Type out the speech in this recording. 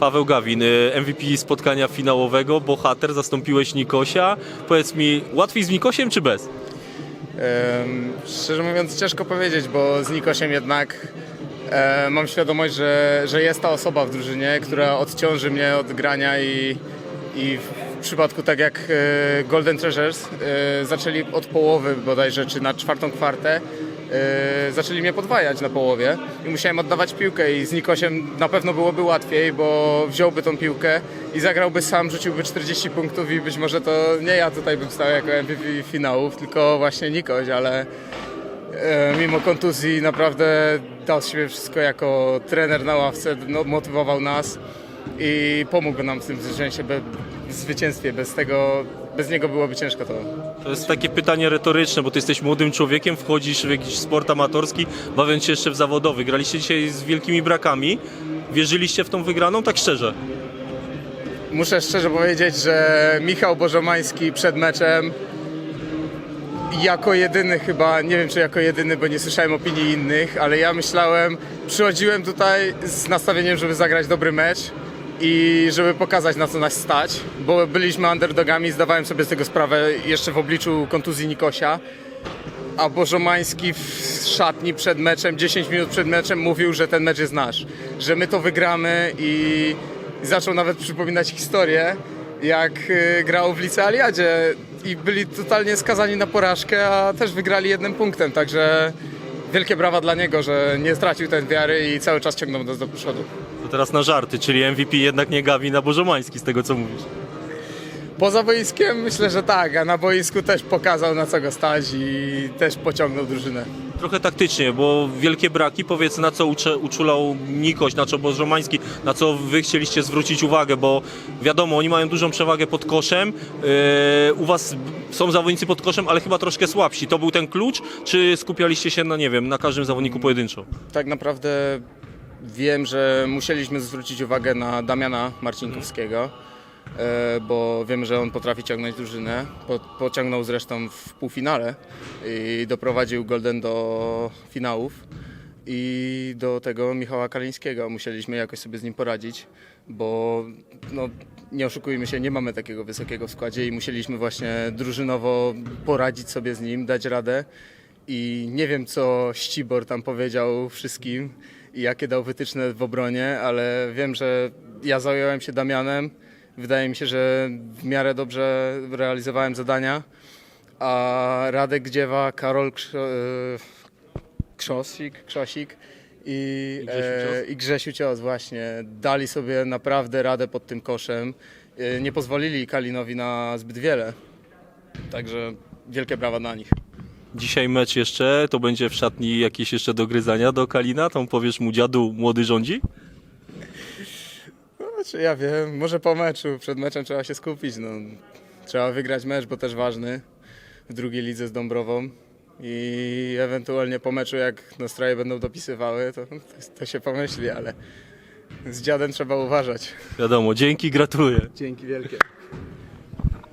Paweł Gawin, y, MVP spotkania finałowego, bohater, zastąpiłeś Nikosia. Powiedz mi, łatwiej z Nikosiem czy bez? Em, Szczerze mówiąc, ciężko powiedzieć, bo z Nikosiem jednak e, mam świadomość, że, że jest ta osoba w drużynie, która odciąży mnie od grania i, i w przypadku tak jak e, Golden Treasures e, zaczęli od połowy bodajże, czy na czwartą kwartę, e, zaczęli mnie podwajać na połowie i musiałem oddawać piłkę i z Nikosiem na pewno byłoby łatwiej, bo wziąłby tą piłkę i zagrałby sam, rzuciłby 40 punktów i być może to nie ja tutaj bym stał jako MVP finałów, tylko właśnie Nikoś, ale e, mimo kontuzji naprawdę dał z siebie wszystko jako trener na ławce, no, motywował nas i pomógł nam w tym zwycięstwie, be, w zwycięstwie. Bez tego, bez niego byłoby ciężko to. To jest takie pytanie retoryczne, bo ty jesteś młodym człowiekiem, wchodzisz w jakiś sport amatorski, bawiąc się jeszcze w zawodowy. Graliście dzisiaj z wielkimi brakami. Wierzyliście w tą wygraną? Tak szczerze. Muszę szczerze powiedzieć, że Michał Bożomański przed meczem jako jedyny chyba, nie wiem czy jako jedyny, bo nie słyszałem opinii innych, ale ja myślałem, przychodziłem tutaj z nastawieniem, żeby zagrać dobry mecz i żeby pokazać na co nas stać, bo byliśmy underdogami, zdawałem sobie z tego sprawę jeszcze w obliczu kontuzji Nikosia, a Bożomański w szatni przed meczem, 10 minut przed meczem mówił, że ten mecz jest nasz, że my to wygramy i zaczął nawet przypominać historię, jak y, grał w licealiadzie. I byli totalnie skazani na porażkę, a też wygrali jednym punktem, także wielkie brawa dla niego, że nie stracił ten wiary i cały czas ciągnął nas do przodu. Teraz na żarty, czyli MVP jednak nie Gawin, a Bożomański z tego co mówisz. Poza boiskiem myślę, że tak, a na boisku też pokazał na co go stać i też pociągnął drużynę. Trochę taktycznie, bo wielkie braki, powiedz na co ucze, uczulał Nikoś, na co Bożomański, na co wy chcieliście zwrócić uwagę, bo wiadomo, oni mają dużą przewagę pod koszem, yy, u was są zawodnicy pod koszem, ale chyba troszkę słabsi. To był ten klucz, czy skupialiście się na, nie wiem, na każdym zawodniku pojedynczo? tak naprawdę wiem, że musieliśmy zwrócić uwagę na Damiana Marcinkowskiego, e, bo wiem, że on potrafi ciągnąć drużynę. Po, pociągnął zresztą w półfinale i doprowadził Golden do finałów. I do tego Michała Kalińskiego musieliśmy jakoś sobie z nim poradzić, bo no, nie oszukujmy się, nie mamy takiego wysokiego w składzie i musieliśmy właśnie drużynowo poradzić sobie z nim, dać radę i nie wiem, co Ścibor tam powiedział wszystkim i jakie dał wytyczne w obronie, ale wiem, że ja zająłem się Damianem. Wydaje mi się, że w miarę dobrze realizowałem zadania, a Radek Dziewa, Karol e, Krzosik, Krzosik i, I Grzesiu e, i Grzesiu Cios właśnie dali sobie naprawdę radę pod tym koszem. E, Nie pozwolili Kalinowi na zbyt wiele. Także wielkie brawa dla nich. Dzisiaj mecz jeszcze, to będzie w szatni jakieś jeszcze dogryzania do Kalina, tam powiesz mu dziadu młody rządzi? Znaczy ja wiem, może po meczu, przed meczem trzeba się skupić. No. Trzeba wygrać mecz, bo też ważny w drugiej lidze z Dąbrową. I ewentualnie po meczu, jak nastroje będą dopisywały, to, to się pomyśli, ale z dziadem trzeba uważać. Wiadomo, dzięki, gratuluję. Dzięki wielkie.